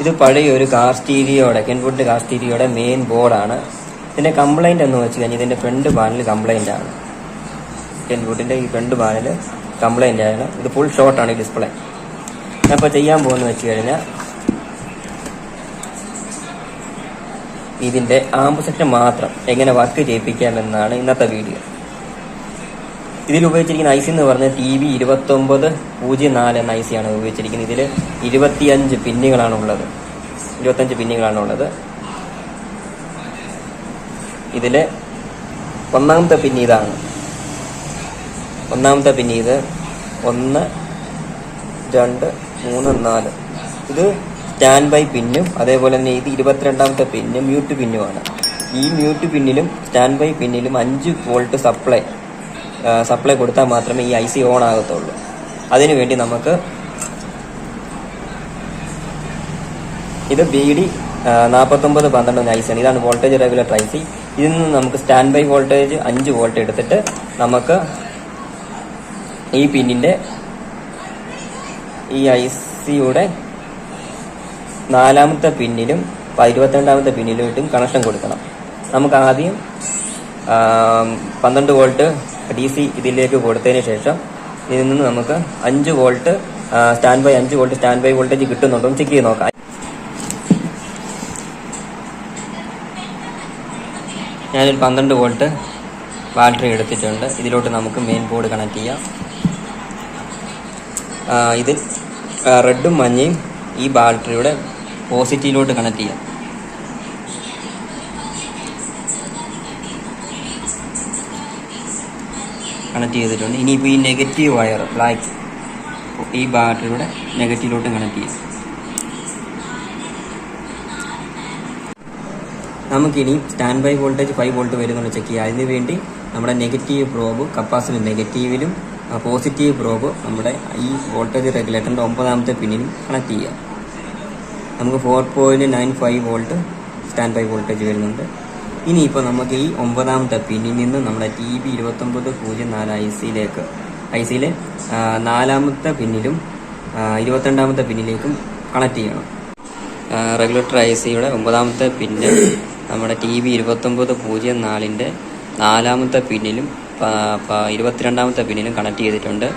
ഇത് പഴയ ഒരു കാർ സ്റ്റീരിയോടെ കെൻവുഡ് കാർ സ്റ്റീരിയോടെ മെയിൻ ബോർഡാണ് ഇതിന്റെ കംപ്ലൈന്റ് എന്ന് വെച്ച് കഴിഞ്ഞാൽ ഇതിന്റെ ഫ്രണ്ട് പാനൽ കംപ്ലൈന്റ് ആണ്. കെൻവുഡിന്റെ ഈ ഫ്രണ്ട് പാനൽ കംപ്ലൈന്റ് ആണ്. ഇത് ഫുൾ ഷോർട്ടാണ് ഈ ഡിസ്പ്ലേ അപ്പോൾ ചെയ്യാൻ പോകുന്ന വെച്ച് കഴിഞ്ഞാൽ ഇതിന്റെ ആംബുസെറ്റ് മാത്രം എങ്ങനെ വർക്ക് ചെയ്യിപ്പിക്കാമെന്നാണ് ഇന്നത്തെ വീഡിയോ ഇതിൽ ഉപയോഗിച്ചിരിക്കുന്ന ഐസി എന്ന് പറഞ്ഞാൽ ടി വി ഇരുപത്തൊമ്പത് പൂജ്യം നാല് എന്ന ഐ ആണ് ഉപയോഗിച്ചിരിക്കുന്നത്. ഇതിൽ ഇരുപത്തിയഞ്ച് പിന്നുകളാണ് ഉള്ളത്. ഇരുപത്തഞ്ച് പിന്നുകളാണ് ഉള്ളത്. ഇതിൽ ഒന്നാമത്തെ പിന്നീതാണ് ഒന്നാമത്തെ പിന്നി ഇത് ഒന്ന് രണ്ട് മൂന്ന് നാല്. ഇത് സ്റ്റാൻഡ് ബൈ പിന്നും അതേപോലെ തന്നെ ഇത് ഇരുപത്തിരണ്ടാമത്തെ പിന്നും മ്യൂട്ട് പിന്നുമാണ്. ഈ മ്യൂട്ട് പിന്നിലും സ്റ്റാൻഡ് ബൈ പിന്നിലും അഞ്ച് വോൾട്ട് സപ്ലൈ സപ്ലൈ കൊടുത്താൽ മാത്രമേ ഈ ഐ സി ഓൺ ആകത്തുള്ളൂ. അതിനുവേണ്ടി നമുക്ക് ഇത് ബി ഡി നാൽപ്പത്തൊമ്പത് പന്ത്രണ്ട് ഐ സി ആണ്. ഇതാണ് വോൾട്ടേജ് റെഗുലേറ്റർ ഐ സി ഇതിൽ നിന്ന് നമുക്ക് സ്റ്റാൻഡ് ബൈ വോൾട്ടേജ് അഞ്ച് വോൾട്ട് എടുത്തിട്ട് നമുക്ക് ഈ പിന്നിന്റെ ഈ ഐ സിയുടെ നാലാമത്തെ പിന്നിലും ഇരുപത്തിരണ്ടാമത്തെ പിന്നിലോട്ടും കണക്ഷൻ കൊടുക്കണം. നമുക്ക് ആദ്യം പന്ത്രണ്ട് വോൾട്ട് ഡി സി ഇതിലേക്ക് കൊടുത്തതിന് ശേഷം ഇതിൽ നിന്ന് നമുക്ക് അഞ്ച് വോൾട്ട് സ്റ്റാൻഡ് ബൈ അഞ്ച് വോൾട്ട് സ്റ്റാൻഡ് ബൈ വോൾട്ടേജ് കിട്ടുന്നുണ്ടോ ചെക്ക് ചെയ്ത് നോക്കാം. ഞാനൊരു പന്ത്രണ്ട് വോൾട്ട് ബാറ്ററി എടുത്തിട്ടുണ്ട്. ഇതിലോട്ട് നമുക്ക് മെയിൻ ബോർഡ് കണക്ട് ചെയ്യാം. ഇതിൽ റെഡും മഞ്ഞയും ഈ ബാറ്ററിയുടെ പോസിറ്റീവിലോട്ട് കണക്ട് ചെയ്യാം. കണക്ട് ചെയ്തിട്ടുണ്ട്. ഇനിയിപ്പോൾ ഈ നെഗറ്റീവ് വയർ ബ്ലാക്ക് ഈ ബാറ്ററിയുടെ നെഗറ്റീവിലോട്ട് കണക്ട് ചെയ്യും. നമുക്കിനി stand by voltage five volt വരുന്നുണ്ട് ചെക്ക് ചെയ്യുക. അതിന് വേണ്ടി നമ്മുടെ നെഗറ്റീവ് പ്രോബ് കപ്പാസിറ്റർ നെഗറ്റീവിലും പോസിറ്റീവ് പ്രോബ് നമ്മുടെ ഈ വോൾട്ടേജ് റെഗുലേറ്ററിന്റെ ഒമ്പതാമത്തെ പിന്നിലും കണക്ട് ചെയ്യുക നമുക്ക് four point nine five volt stand by voltage വരുന്നുണ്ട്. ഇനിയിപ്പോൾ നമുക്ക് ഈ ഒമ്പതാമത്തെ പിന്നിൽ നിന്ന് നമ്മുടെ ടി ബി ഇരുപത്തൊമ്പത് പൂജ്യം നാല് ഐ സിയിലേക്ക് ഐ സിയിലെ നാലാമത്തെ പിന്നിലും ഇരുപത്തിരണ്ടാമത്തെ പിന്നിലേക്കും കണക്ട് ചെയ്യണം. റെഗുലേറ്റർ ഐ സിയുടെ ഒമ്പതാമത്തെ പിന്ന് നമ്മുടെ ടി ബി ഇരുപത്തൊമ്പത് പൂജ്യം നാലിന്റെ നാലാമത്തെ പിന്നിലും ഇരുപത്തിരണ്ടാമത്തെ പിന്നിലും കണക്ട് ചെയ്തിട്ടുണ്ട്.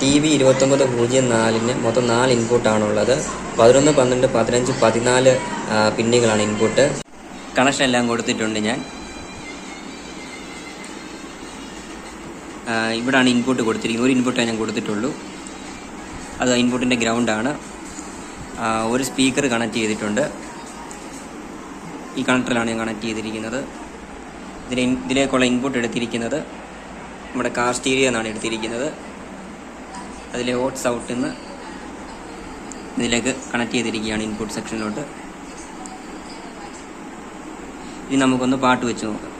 ടി വി ഇരുപത്തൊമ്പത് പൂജ്യം നാലിന് മൊത്തം നാല് ഇൻപുട്ടാണുള്ളത്. പതിനൊന്ന് പന്ത്രണ്ട് പതിനഞ്ച് പതിനാല് പിന്നുകളാണ് ഇൻപുട്ട്. കണക്ഷൻ എല്ലാം കൊടുത്തിട്ടുണ്ട് ഞാൻ. ഇവിടാണ് ഇൻപുട്ട് കൊടുത്തിരിക്കുന്നത്. ഒരു ഇൻപുട്ടേ ഞാൻ കൊടുത്തിട്ടുള്ളൂ. അത് ഇൻപുട്ടിന്റെ ഗ്രൗണ്ടാണ്. ഒരു സ്പീക്കർ കണക്ട് ചെയ്തിട്ടുണ്ട്. ഈ കണക്ടറിലാണ് ഞാൻ കണക്ട് ചെയ്തിരിക്കുന്നത്. ഇതിലെ ഇതിലേക്കുള്ള ഇൻപുട്ട് എടുത്തിരിക്കുന്നത് നമ്മുടെ കാർ സ്റ്റീരിയോ എന്നാണ് എടുത്തിരിക്കുന്നത്. അതിലെ ഓട്ട്സ് ഔട്ട് എന്ന് ഇതിലേക്ക് കണക്ട് ചെയ്തിരിക്കുകയാണ് ഇൻപുട്ട് സെക്ഷനിലോട്ട് ഇനി നമുക്കൊന്ന് പാട്ട് വെച്ച് നോക്കാം.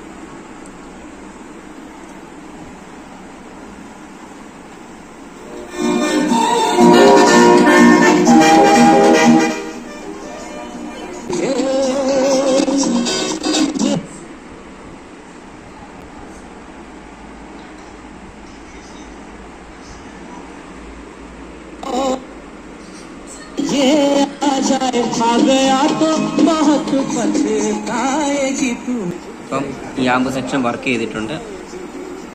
जाए खा गया तो बहुत पछताएगी तू അപ്പം ഈ ആമ്പ് സെക്ഷൻ വർക്ക് ചെയ്തിട്ടുണ്ട്